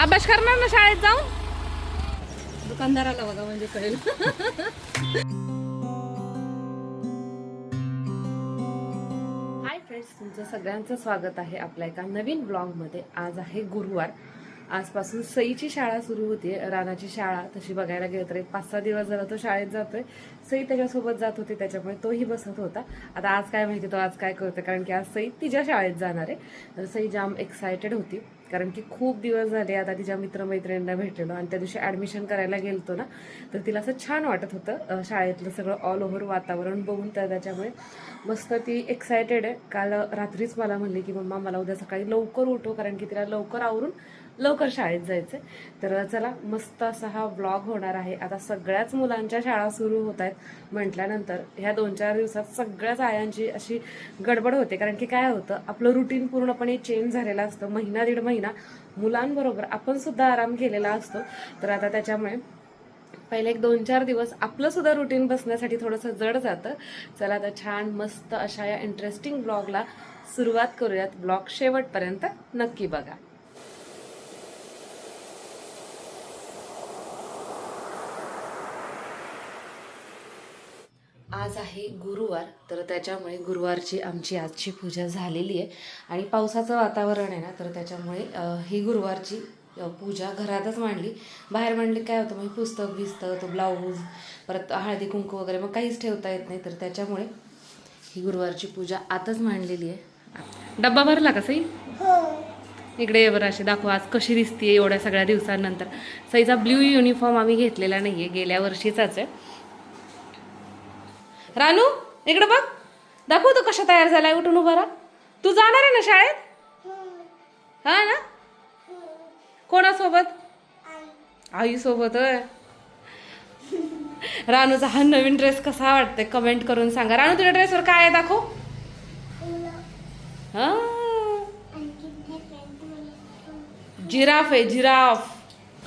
अभ्यास करणार ना शाळेत जाऊन? दुकानदाराला बघा म्हणजे कळेल. हाय फ्रेंड्स तुमचं सगळ्यांचं स्वागत आहे आपल्या एका नवीन ब्लॉगमध्ये आज आहे गुरुवार. आजपासून सईची शाळा सुरू होती रानाची शाळा. तशी बघायला गेलं तर एक पाच सहा दिवस झाला तो शाळेत जातोय. सई त्याच्यासोबत जात होती त्याच्यामुळे तोही बसत होता. आता आज काय माहिती तो आज काय करतोय? कारण की आज सई तिच्या शाळेत जाणार आहे. तर सई जाम एक्सायटेड होती. कारण की खूप दिवस झाले आता तिच्या मित्रमैत्रिणींना भेटलेलो आणि त्या दिवशी ॲडमिशन करायला गेलतो ना तर तिला असं छान वाटत होतं शाळेतलं सगळं ऑल ओव्हर वातावरण बघून तर त्याच्यामुळे मस्त ती एक्सायटेड आहे. काल रात्रीच मला म्हणली की मम्मा मला उद्या सकाळी लवकर उठो कारण की तिला लवकर आवरून लवकर शाळेत जायचं तर चला मस्त असा हा ब्लॉग होणार आहे. आता सगळ्याच मुलांच्या शाळा सुरू होत आहेत. म्हटल्यानंतर ह्या दोन चार दिवसात सगळ्याच आयांची अशी गडबड होते. कारण की काय होतं आपलं रुटीन पूर्णपणे चेंज झालेलं असतं. महिना दीड महिना मुलांबरोबर आपण सुद्धा आराम केलेला असतो. तर आता त्याच्यामुळे पहिले एक दोन चार दिवस आपलं सुद्धा रुटीन बसण्यासाठी थोडंसं जड जातं. चला आता छान मस्त अशा या इंटरेस्टिंग ब्लॉगला सुरुवात करूयात. ब्लॉग शेवटपर्यंत नक्की बघा. आज आहे गुरुवार तर त्याच्यामुळे गुरुवारची आमची आजची पूजा झालेली आहे. आणि पावसाचं वातावरण आहे ना तर त्याच्यामुळे ही गुरुवारची पूजा घरातच मांडली. बाहेर मांडली काय होतं? मग पुस्तक बिस्तक तो ब्लाऊज परत हळदी कुंकू वगैरे मग काहीच ठेवता येत नाही. तर त्याच्यामुळे ही गुरुवारची पूजा आताच मांडलेली आहे. डब्बा भरला का सई? इकडे ये बरं अशी दाखव आज कशी दिसते एवढ्या सगळ्या दिवसांनंतर. सईचा ब्ल्यू युनिफॉर्म आम्ही घेतलेला नाहीये गेल्या वर्षीचाच आहे. रानू इकडे बघ. दाखव तू कशा तयार झालाय उठून उभा राहा. तू जाणार आहे ना शाळेत? हा ना? कोणासोबत? आई सोबत होय. रानूचा हा नवीन ड्रेस कसा वाटतंय कमेंट करून सांगा. रानू तुझ्या ड्रेसवर काय आहे दाखव. हा? जिराफ आहे जिराफ.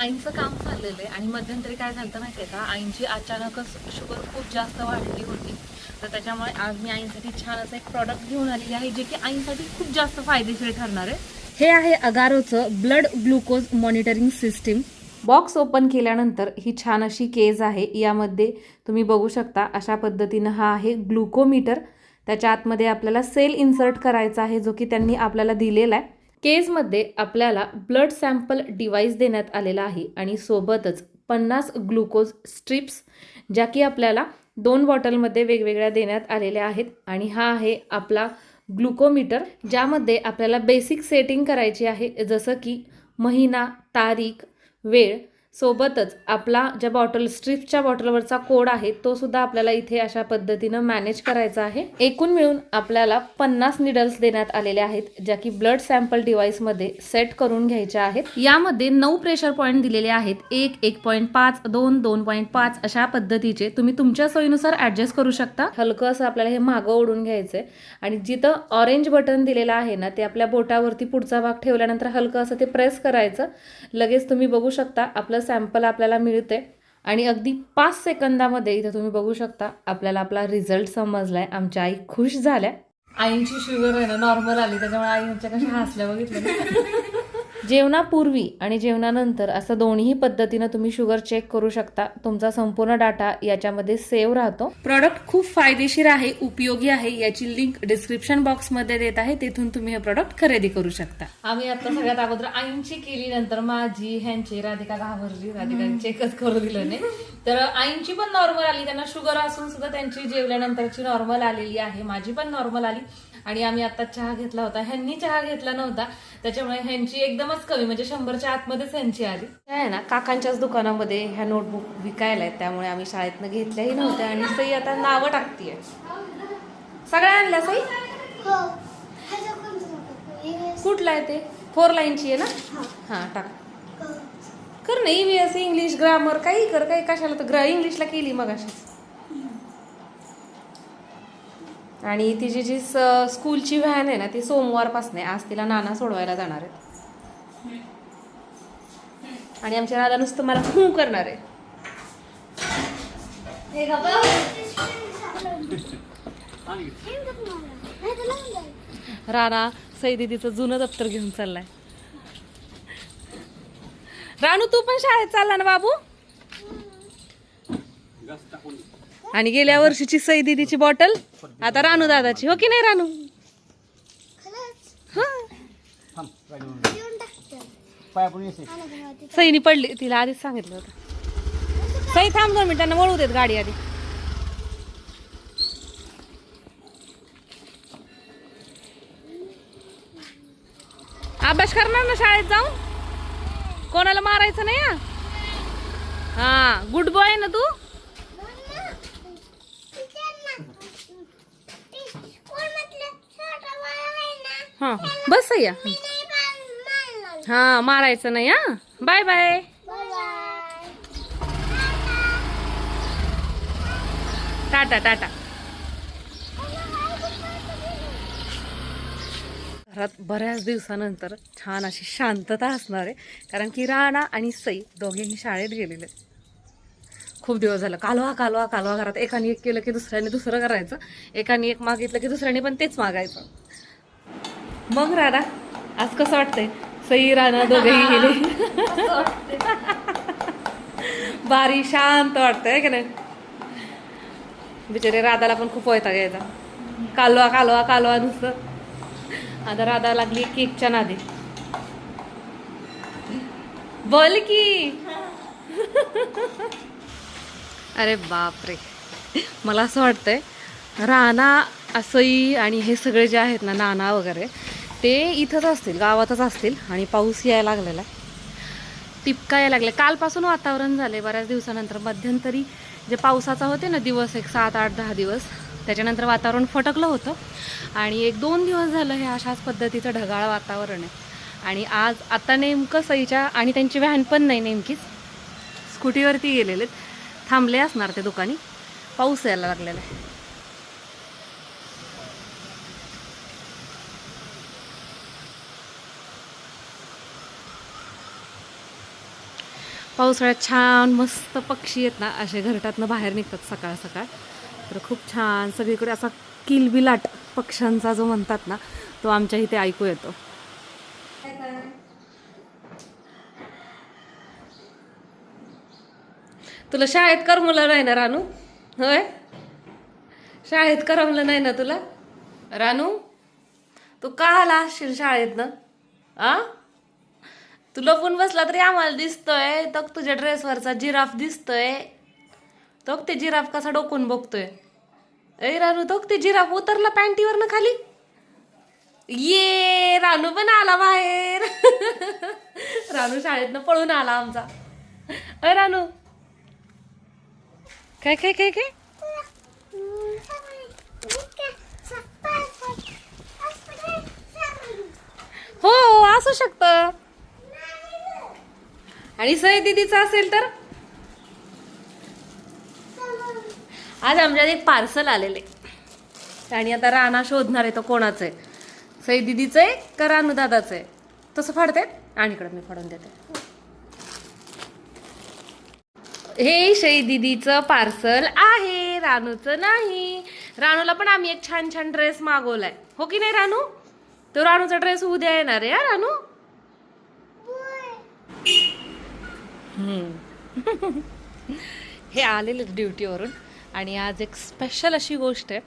आईंचं काम चाललेलं आहे. आणि मध्यंतरी काय झालं माहितीये का? आईंची अचानकच शुगर खूप जास्त वाढली होती. तर त्याच्यामुळे आज मी आईंसाठी छान असं एक प्रॉडक्ट घेऊन आलेली आहे जे की आईंसाठी खूप जास्त फायदेशीर ठरणार आहे. हे आहे अगारोचं blood glucose monitoring system box open केल्यानंतर ही छान अशी केज आहे. यामध्ये तुम्ही बघू शकता अशा पद्धतीनं हा आहे ग्लुकोमीटर त्याच्या आतमध्ये आपल्याला सेल इन्सर्ट करायचा आहे जो की त्यांनी आपल्याला दिलेला आहे. केजमध्ये आपल्याला ब्लड सॅम्पल डिवाईस देण्यात आलेला आहे आणि सोबतच पन्नास ग्लुकोज स्ट्रिप्स ज्या की आपल्याला दोन बॉटलमध्ये वेगवेगळ्या देण्यात आलेल्या आहेत. आणि हा आहे आपला ग्लुकोमीटर ज्यामध्ये आपल्याला बेसिक सेटिंग करायची आहे जसं की महिना तारीख वेळ सोबतच आपला ज्या बॉटल स्ट्रीपच्या बॉटलवरचा कोड आहे तो सुद्धा आपल्याला इथे अशा पद्धतीनं मॅनेज करायचा आहे. एकूण मिळून आपल्याला पन्नास निडल्स देण्यात आलेल्या आहेत ज्या की ब्लड सॅम्पल डिव्हाइसमध्ये सेट करून घ्यायच्या आहेत. यामध्ये नऊ प्रेशर पॉईंट दिलेले आहेत एक एक पॉईंट पाच दोन दोन पॉईंट पाच अशा पद्धतीचे तुम्ही तुमच्या सोयीनुसार ऍडजस्ट करू शकता. हलकं असं आपल्याला हे मागं ओढून घ्यायचंय. आणि जिथं ऑरेंज बटन दिलेलं आहे ना ते आपल्या बोटावरती पुढचा भाग ठेवल्यानंतर हलकं असं ते प्रेस करायचं. लगेच तुम्ही बघू शकता आपलं सॅम्पल आपल्याला मिळते. आणि अगदी पाच सेकंदामध्ये इथे तुम्ही बघू शकता आपल्याला आपला रिझल्ट समजलाय. आमच्या आई खुश झाल्या. आईंची शुगर आहे ना नॉर्मल आली. त्याच्यामुळे आई आमच्या कशा हसल्या बघितलं जेवणापूर्वी आणि जेवणानंतर असं दोन्ही पद्धतीनं तुम्ही शुगर चेक करू शकता. तुमचा संपूर्ण डाटा याच्यामध्ये सेव्ह राहतो. प्रॉडक्ट खूप फायदेशीर आहे उपयोगी आहे याची लिंक डिस्क्रिप्शन बॉक्समध्ये देत आहे. तेथून तुम्ही हे प्रॉडक्ट खरेदी करू शकता. आम्ही आता सगळ्यात अगोदर आईंची केली नंतर माझी ह्यांची राधिका घाबरली राधिका चेकच करू दिलं नाही. तर आईंची पण नॉर्मल आली त्यांना शुगर असून सुद्धा त्यांची जेवल्यानंतरची नॉर्मल आलेली आहे. माझी पण नॉर्मल आली. आणि आम्ही आता चहा घेतला होता. ह्यांनी चहा घेतला नव्हता. त्याच्यामुळे ह्यांची एकदमच कमी म्हणजे शंभरच्या आतमध्येच ह्यांची आली. काय आहे ना काकांच्याच दुकानामध्ये ह्या नोटबुक विकायला आहेत त्यामुळे आम्ही शाळेतनं घेतल्याही नव्हत्या आणि सई आता नावं टाकतीये. सगळ्या आणल्या सई? कुठला आहे ते? फोर लाईनची आहे ना? हां. टाक. कर ना ईव्हीएस इंग्लिश ग्रामर काही कर काही कशाला तर ग्रा इंग्लिशला केली मग अशीच आणि तिची जी स- स्कूलची व्हॅन आहे ना ती सोमवारपासून आहे. आज तिला नाना सोडवायला जाणार आहे आणि आमच्या राधा नुसतं मला हू करणार आहे. राणा सई दीदीचं जुनं दप्तर घेऊन चाललाय. रानू तू पण शाळेत चालला ना बाबू? आणि गेल्या वर्षीची सई दिदीची बॉटल आता रानू दादाची. हो की नाही रानू? हं. सईनी पडली तिला आधीच सांगितलं होतं. सई थांब दोन मिनिटांना वळू देत गाडी आधी. अभ्यास करणार ना शाळेत जाऊन? कोणाला मारायचं नाही हा गुड बॉय ना तू? हा. बस या. हा मारायचं नाही हा. Bye bye. Tata tata. घरात बऱ्याच दिवसानंतर छान अशी शांतता असणार आहे. कारण की राणा आणि सई दोघेही शाळेत गेलेले खूप दिवस झालं. कालवा कालवा कालवा घरात एकाने एक केलं की दुसऱ्याने दुसरं करायचं. एकाने एक मागितलं की दुसऱ्याने पण तेच मागायचं. मग राणा आज कसं वाटतंय? सई राणा दोघेही गेले. बारी शांत वाटतंय की नाही? बिचारे राधाला पण खूप वैताग यायचा. कालवा कालवा कालवा नुसतं. आता राधा लागली केकच्या नादी. बोल की. अरे बापरे. मला असं वाटतंय राणा असई आणि हे सगळे जे आहेत ना नाना वगैरे ते इथंच असतील गावातच असतील आणि पाऊस यायला लागलेला टिपका यायला लागले. कालपासून वातावरण झाले बऱ्याच दिवसानंतर. मध्यंतरी जे पावसाचा होते ना दिवस एक सात आठ दहा दिवस त्याच्यानंतर वातावरण फटकलं होतं. आणि एक दोन दिवस झालं हे अशाच पद्धतीचं ढगाळ वातावरण आहे. आणि आज आता नेमकं सईच्या आणि त्यांची व्हॅन पण नाही नेमकीच. स्कूटीवरती गेलेले थांबले असणार ते दुकानी. पाऊस यायला लागलेला आहे. पावसाळ्यात छान मस्त पक्षी आहेत ना असे घरटातनं बाहेर निघतात सकाळ सकाळ. तर खूप छान सगळीकडे असा किलबिलाट पक्ष्यांचा जो म्हणतात ना तो आमच्या इथे ऐकू येतो. तुला शाळेत करमलं नाही ना रानू? होय? शाळेत करमलं नाही ना तुला? रानू तू का आला असशील शाळेत ना आ? तू लपून बसला तरी आम्हाला दिसतोय. तो तुझ्या ड्रेसवरचा जिराफ दिसतोय. तो ते जिराफ कसा डोकून बघतोय. ऐ रानू तो ते जिराफ उतरला पॅन्टीवरनं खाली. ये रानू पण आला बाहेर. रानू शाळेतनं पळून आला आमचा. अय रानू. काय काय काय काय? हो असू शकतं. आणि सई दीदीचं असेल तर? आज आमच्यात एक पार्सल आलेले. आणि आता राणा शोधणार आहे तो कोणाचं आहे. सई दीदीचं आहे का रानू दादाचं आहे? तसं फाडते आणि इकडं मी फाडून देते. हे शई दीदीचं पार्सल आहे रानूचं नाही. रानूला पण आम्ही एक छान छान ड्रेस मागवलाय. हो की नाही रानू? तो रानूचा ड्रेस उद्या येणार आहे हा रानू? हे आलेले ड्युटीवरून आणि आज एक स्पेशल अशी गोष्ट आहे.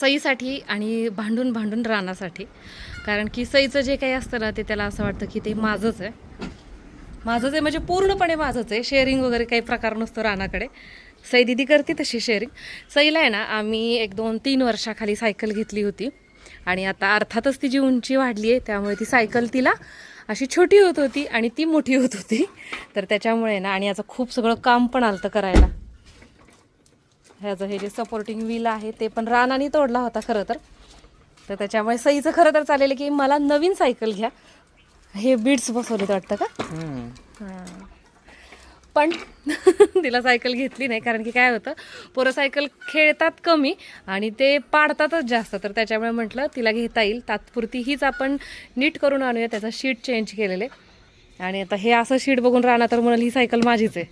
सईसाठी आणि भांडून भांडून रानासाठी. कारण की सईचं जे काही असतं ना ते त्याला असं वाटतं की ते माझंच आहे. माझंच आहे म्हणजे पूर्णपणे माझंच आहे. शेअरिंग वगैरे काही प्रकार नसतो रानाकडे. सई दिदी करते तशी शेअरिंग सईला आहे ना आम्ही एक दोन तीन वर्षाखाली सायकल घेतली होती. आणि आता अर्थातच तिची उंची वाढली आहे त्यामुळे ती सायकल तिला अशी छोटी होत होती आणि ती मोठी होत होती. तर त्याच्यामुळे ना आणि याचं खूप सगळं काम पण आलं करायला. ह्याचं हे जे सपोर्टिंग व्हील आहे ते पण रानाने तोडला होता खरं तर. तर त्याच्यामुळे सईचं खरं तर चालेल की मला नवीन सायकल घ्या. हे बीड्स बसवलेत वाटतं का? हां. पण तिला सायकल घेतली नाही कारण की काय होतं पोरं सायकल खेळतात कमी आणि ते पाडतातच जास्त. तर त्याच्यामुळे म्हटलं तिला घेता येईल. तात्पुरती हीच आपण नीट करून आणूया. त्याचा शीट चेंज केलेले. आणि आता हे असं शीट बघून राहणार तर म्हणाल ही सायकल माझीच आहे.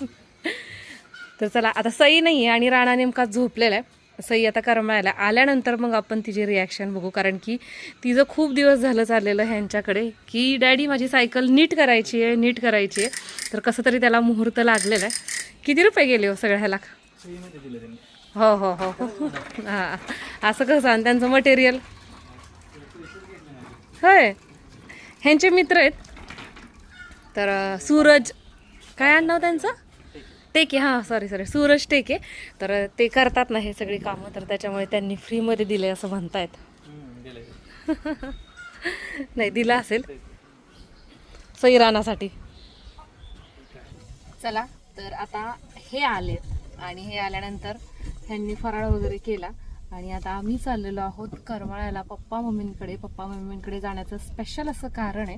तर चला आता सई नाही आहे आणि राणा नेमका झोपलेला आहे. सई आता करमायला आल्यानंतर मग आपण तिचे रिॲक्शन बघू. कारण की तिचं खूप दिवस झालं चाललेलं ह्यांच्याकडे की डॅडी माझी सायकल नीट करायची आहे नीट करायची आहे. तर कसं तरी त्याला मुहूर्त लागलेला आहे. किती रुपये गेले हो सगळ्या ह्याला? हो हो हो. हो. हां असं कसं? आणि त्यांचं मटेरियल होय. ह्यांचे मित्र आहेत. तर सूरज. काय आणणं हो त्यांचं? टेके हां सॉरी सॉरी सूरज टेके. तर ते करतात ना हे सगळी कामं तर त्याच्यामुळे त्यांनी फ्रीमध्ये दिले असं म्हणतायत. नाही दिलं असेल. सैराणासाठी चला तर आता हे आलेत. आणि हे आल्यानंतर ह्यांनी फराळ वगैरे केला. आणि आता आम्ही चाललेलो आहोत करमाळ्याला पप्पा मम्मींकडे. पप्पा मम्मींकडे जाण्याचं स्पेशल असं कारण आहे.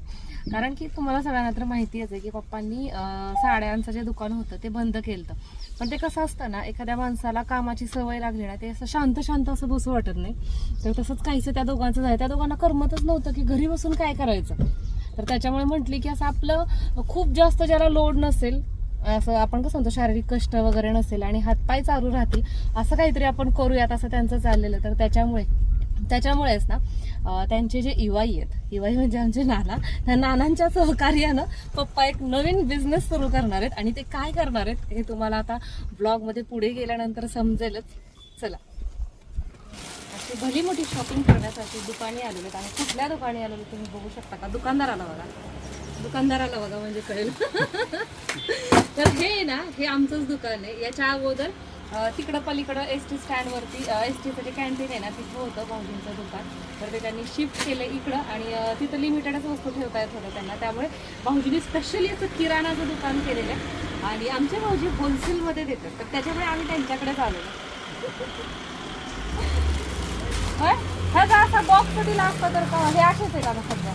कारण की तुम्हाला सगळ्यांना तर माहिती आहे की पप्पांनी साड्यांचं जे दुकान होतं ते बंद केलं पण ते कसं असतं ना एखाद्या माणसाला कामाची सवय लागली ना ते असं शांत शांत असं बसू वाटत नाही. तर तसंच काहीसं त्या दोघांचं झालं. त्या दोघांना करमतच नव्हतं की घरी बसून काय करायचं. तर त्याच्यामुळे म्हटली की असं आपलं खूप जास्त ज्याला लोड नसेल असं आपण कसं म्हणतो शारीरिक कष्ट वगैरे नसेल आणि हातपाय चालू राहतील असं काहीतरी आपण करूयात असं त्यांचं चाललेलं. तर त्याच्यामुळे त्याच्यामुळेच ना त्यांचे जे इवाई आहेत इवाई म्हणजे आमचे नाना त्या नानांच्या सहकार्यानं पप्पा एक नवीन बिझनेस सुरू करणार आहेत आणि ते काय करणार आहेत हे तुम्हाला आता ब्लॉगमध्ये पुढे गेल्यानंतर समजेलच. चला. अशी भली मोठी शॉपिंग करण्यासाठी दुकाने आलेले आहेत आणि कुठल्या दुकाने आलेले तुम्ही बघू शकता का? दुकानदाराला बघा. दुकानदाराला बघा म्हणजे कळेल. तर हे ना हे आमचंच दुकान आहे. याच्या अगोदर तिकडं पलीकडं एस टी स्टँडवरती एस टीचं जे कॅन्टीन आहे ना तिथं होतं भाऊजींचं दुकान. तर ते त्यांनी शिफ्ट केलं इकडं आणि तिथं लिमिटेडच वस्तू ठेवता येत होतं त्यांना. त्यामुळे भाऊजींनी स्पेशली असं किराणाचं दुकान केलेलं आहे. आणि आमचे भाऊजी होलसेलमध्ये देतात. तर त्याच्यामुळे आम्ही त्यांच्याकडेच आलो. हा ह्याचा असा बॉक्स दिला असता तर का? हे असेच आहे का सध्या?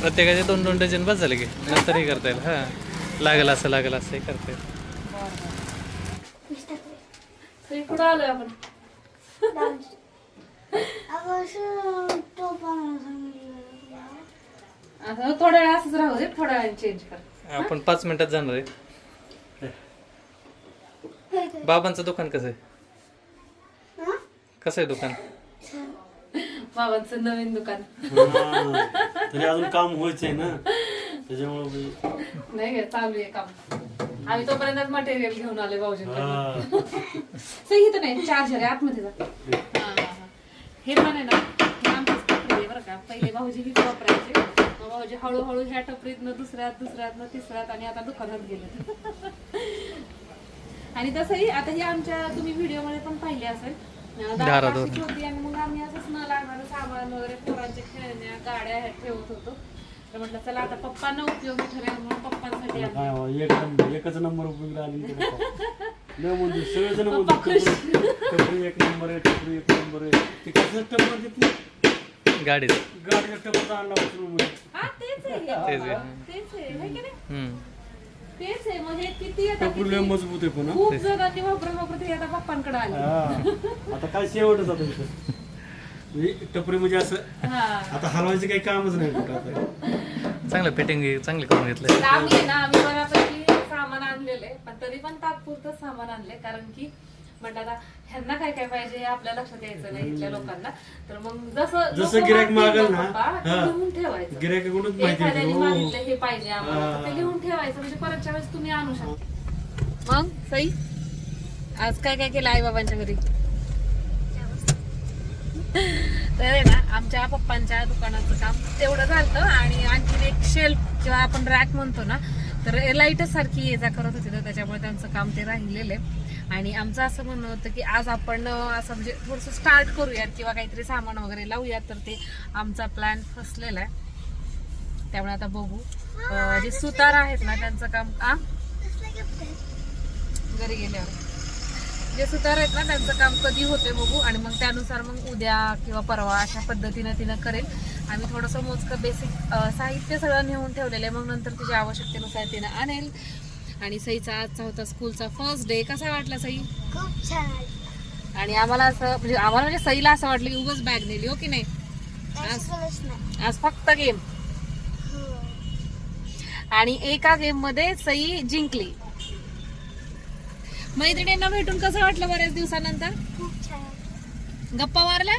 प्रत्येकाचे दोन दोन डझन बस झाले की नंतर हे करता येईल. हा. लागेल असं लागेल असं हे करता येईल. तरी कुठं आलोय आपण. आता थोड्या वेळ असंच राहू दे थोड्या वेळाने चेंज कर. आपण पाच मिनिटात जाणार आहे बाबांचं दुकान कसं आहे? कसं आहे दुकान? बाबांचं नवीन दुकान. हा, तरी अजून काम व्हायचंय ना. त्याच्यामुळे नाही का चालू आहे काम. आम्ही तोपर्यंत मटेरियल घेऊन आले भाऊजींकडे सही तर नाही चार्जर आहे आतमध्ये जा. हा, हा, हा. हे पण आहे ना हे आमचंच टपरी आहे बरं का. पहिले भाऊजी हीच वापरायचे. मग भाऊजी हळूहळू ह्या टपरीतनं दुसऱ्यात दुसऱ्यातनं तिसऱ्यात आणि आता दुकानात गेले. आणि तसंही आता ही आमच्या तुम्ही व्हिडिओमध्ये पण पाहिले असेल. अं, दार दारात अशीच होती. आणि मग आम्ही असंच न लागणारं सामान वगैरे पोरांचे खेळण्या गाड्या ह्या ठेवत होतो तर म्हटलं चला आता पप्पांना उपयोगी ठरेल म्हणून पप्पांसाठी आणलं. काय व्हा, एक नंबर एकच नंबर उपयोगी आली. लय म्हणजे सगळेजण टपरी एक नंबर आहे टपरी एक नंबर आहे ते कसं टपर देत गाडीत गाडीचा आणला उचलून म्हणजे. हा, तेच आहे तेच आहे. तेच आहे है की नाही? हम्म. तेच आहे म्हणजे किती आता टपरी लय किती- मजबूत आहे पण हा. खूप जणांनी वापरून वापरून ते आता पप्पांकडे आले हा. आता काय शेवटच आता इथं म्हणजे टपरी म्हणजे असं हा. आता हलवायचं काही कामच नाही कुठं आता. चांगलं फिटिंग चांगली करून आम्ही आहे ना आम्ही बऱ्यापैकी सामान आणलेलं आहे पण तरी पण तात्पुरतं सामान आणले कारण की म्हटलं आता ह्यांना काय काय पाहिजे हे आपल्या लक्षात यायचं नाही इथल्या लोकांना. तर मग जसं जसं लोकं गिऱ्हाईक मागतील मागेल ना, पप्पा, ते हा. लिहून ठेवायचं. गिऱ्हाईकाकडूनच माहिती एखाद्याने हो. मागितलं हे पाहिजे आम्हाला तर ते. लिहून ठेवायचं म्हणजे परतच्या वेळेस तुम्ही आणू शकता. मग सई आज काय काय केलं आई बाबांच्या घरी? तर आहे ना आमच्या पप्पांच्या दुकानाचं काम तेवढं झालं आणि आणखीन एक शेल्फ किंवा आपण रॅक म्हणतो ना तर लाईटच सारखी ये जा करत होती तर त्याच्यामुळे त्यांचं काम ते राहिलेलं आहे. आणि आमचं असं म्हणणं होतं की आज आपण असं म्हणजे थोडंसं स्टार्ट करूयात किंवा काहीतरी सामान वगैरे लावूयात तर ते आमचा प्लॅन फसलेला आहे. त्यामुळे आता बघू. जे सुतार आहेत ना त्यांचं काम आ? घरी गेल्यावर. जे सुतार आहेत ना त्यांचं काम कधी होते बघू. आणि मग त्यानुसार मग उद्या किंवा परवा अशा पद्धतीनं तिनं करेल. आम्ही थोडंसं मोजकं बेसिक साहित्य सगळं नेऊन ठेवलेलं आहे. मग नंतर तिच्या आवश्यकतेनुसार तिनं आणेल. आणि सईचा आजचा होता स्कूलचा फर्स्ट डे कसा वाटला सई? खूप छान आणि आम्हाला असं म्हणजे आम्हाला म्हणजे सईला असं वाटलं की उगाच बॅग नेली हो की नाही? आज आज फक्त गेम हो. आणि एका गेममध्ये सई जिंकली. मैत्रिणींना भेटून कसं वाटलं बऱ्याच दिवसानंतर? खूप छान गप्पा मारल्या?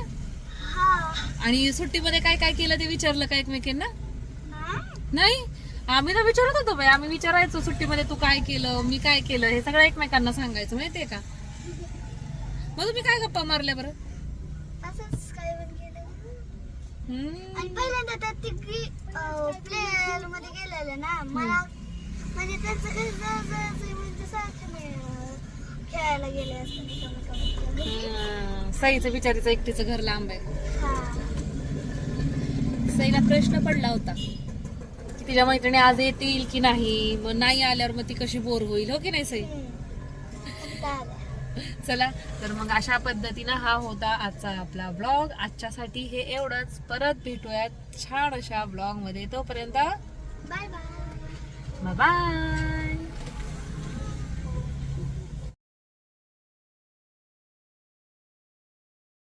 हा. आणि सुट्टीमध्ये काय काय केलं ते विचारलं का एकमेकींना? नाही. आम्ही तर विचारत होतो बाई आम्ही विचारायचो सुट्टीमध्ये तू काय केलं मी काय केलं हे सगळं एकमेकांना सांगायचं माहितीये का? मग तुम्ही काय गप्पा मारल्या बरं? असंच काय पण केलं. हम्म. आणि पहिल्यांदा त्या तिघी प्ले मध्ये गेलेलं ना मला म्हणजे त्यांचं म्हणजे खेळायला गेले. सईचं बिचारीचं एकटीचं घर लांब आहे. हा. सईला प्रश्न पडला होता की तिच्या मैत्रिणी आज येतील की नाही? मग नाही आल्यावर मग ती कशी बोर होईल हो की नाही सई. चला तर मग अशा पद्धतीनं हा होता आजचा आपला ब्लॉग आजच्यासाठी हे एवढंच. परत भेटूयात छान अशा ब्लॉगमध्ये. तोपर्यंत बाय बाय बाय